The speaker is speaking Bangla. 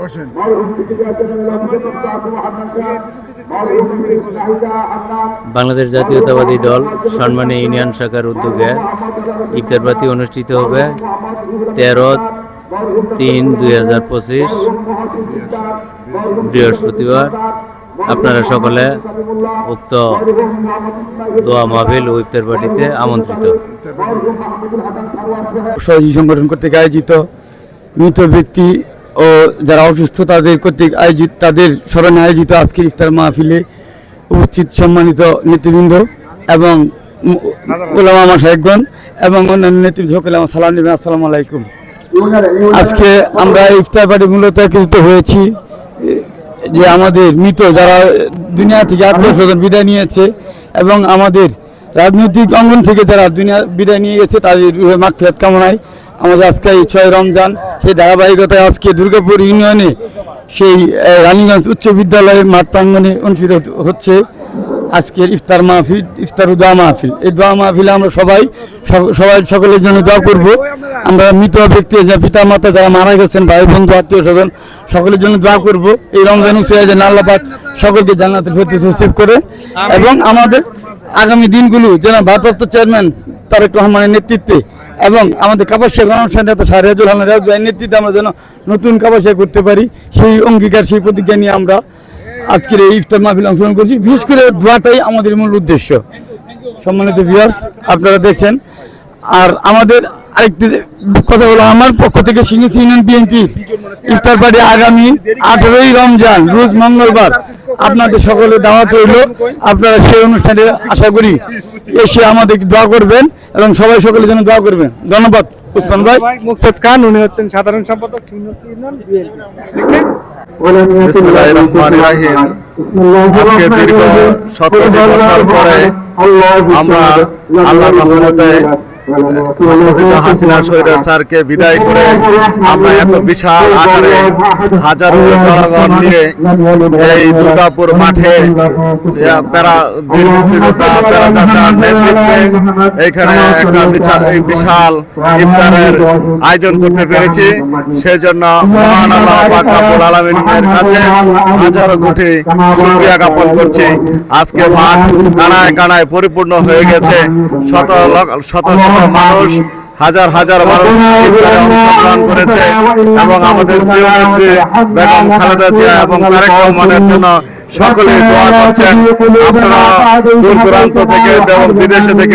বসেন। বাংলাদেশ জাতীয়তাবাদী দল সম্মানী ইউনিয়ন শাখার উদ্যোগে ইফতারপাতি অনুষ্ঠিত হবে তেরো তিন দুই হাজার পঁচিশ বৃহস্পতিবার। আপনারা সকলে উক্ত দোয়া মাহফিল ও ইফতার পার্টিতে আমন্ত্রিত সহযোগী সংগঠন কর্তৃক আয়োজিত মৃত ব্যক্তি ও যারা অসুস্থ, তাদের কর্তৃক আয়োজিত, তাদের স্মরণে আয়োজিত আজকের ইফতার মাহফিলে উপস্থিত সম্মানিত নেতৃবৃন্দ এবং ওলামা আমার সাহেবগণ এবং অন্যান্য নেতৃবৃন্দ আমার সালাম নেবেন। আসসালামু আলাইকুম। আজকে আমরা ইফতার পার্টি মূলত একত্রিত হয়েছি, যে আমাদের মৃত যারা দুনিয়া থেকে আত্মীয় স্বজন বিদায় নিয়েছে এবং আমাদের রাজনৈতিক অঙ্গন থেকে যারা দুনিয়া বিদায় নিয়ে গেছে, তাদের মাগফিরাত কামনায় আমাদের আজকে এই ছয় রমজান, সেই ধারাবাহিকতায় আজকে দুর্গাপুর ইউনিয়নে সেই রানীগঞ্জ উচ্চ বিদ্যালয়ের মাঠ প্রাঙ্গনে অনুষ্ঠিত হচ্ছে আজকের ইফতার মাহফিল, ইফতার দোয়া মাহফিল। এই দোয়া মাহফিলে আমরা সবাই সবাই সকলের জন্য দোয়া করব। আমরা মৃত ব্যক্তি, যে পিতা মাতা যারা মারা গেছেন ভাই বন্ধু আত্মীয় স্বজন, সকলের জন্য দোয়া করব। এই রমজান উৎসবে পাক সকলকে জান্নাতের ফেরত নসিব করে এবং আমাদের আগামী দিনগুলো যেন ভারপ্রাপ্ত চেয়ারম্যান তারেক রহমানের নেতৃত্বে এবং আমাদের কাপাসিয়া গণসংখ্যা নেতা শাহরিয়াজুল হাসান রাজু ভাইয়ের নেতৃত্বে আমরা যেন নতুন কাপাসিয়া করতে পারি, সেই অঙ্গীকার, সেই প্রতিজ্ঞা নিয়ে আমরা আজকের এই ইফতার মাহফিল অংশগ্রহণ করছি। বিশেষ করে দোয়াটাই আমাদের মূল উদ্দেশ্য। সম্মানিত ভিউয়ার্স আপনারা দেখছেন। আর আমাদের আরেকটি কথা হলো, আমার পক্ষ থেকে সিঙ্গি ইউনিয়ন বিএনপি ইফতার পার্টি আগামী আঠেরোই রমজান, রোজ মঙ্গলবার। আপনাদের সকলে দাওয়াত রইল। আপনারা সেই অনুষ্ঠানে আশা করি এসে আমাদের দোয়া করবেন এবং সবাই সকলের জন্য দোয়া করবেন। ধন্যবাদ উসমান ভাই। মুকসদ খান উনি হচ্ছেন সাধারণ সম্পাদক। আজকে দীর্ঘ সতেরো বছর পরে আমরা আল্লাহ রহমতে স্যারকে বিদায় করে আমরা এত বিশাল আকারে হাজারো জনগণ নিয়ে এই দুর্গাপুর মাঠে এখানে একটা বিশাল ইফতারের আয়োজন করতে পেরেছি। সেজন্য মহান আল্লাহ কাছে হাজারো কোটি শুকরিয়া জ্ঞাপন করছি। আজকে মাঠ কানায় কানায় পরিপূর্ণ হয়ে গেছে। শত শত মানুষ হাজার হাজার মানুষ অংশগ্রহণ করেছে এবং আমাদের প্রিয় নেত্রী বেগম খালেদা জিয়া এবং তারেক রহমানের জন্য সকলে দোয়া করছেন। আপনারা দূর দূরান্ত থেকে এবং বিদেশে থেকে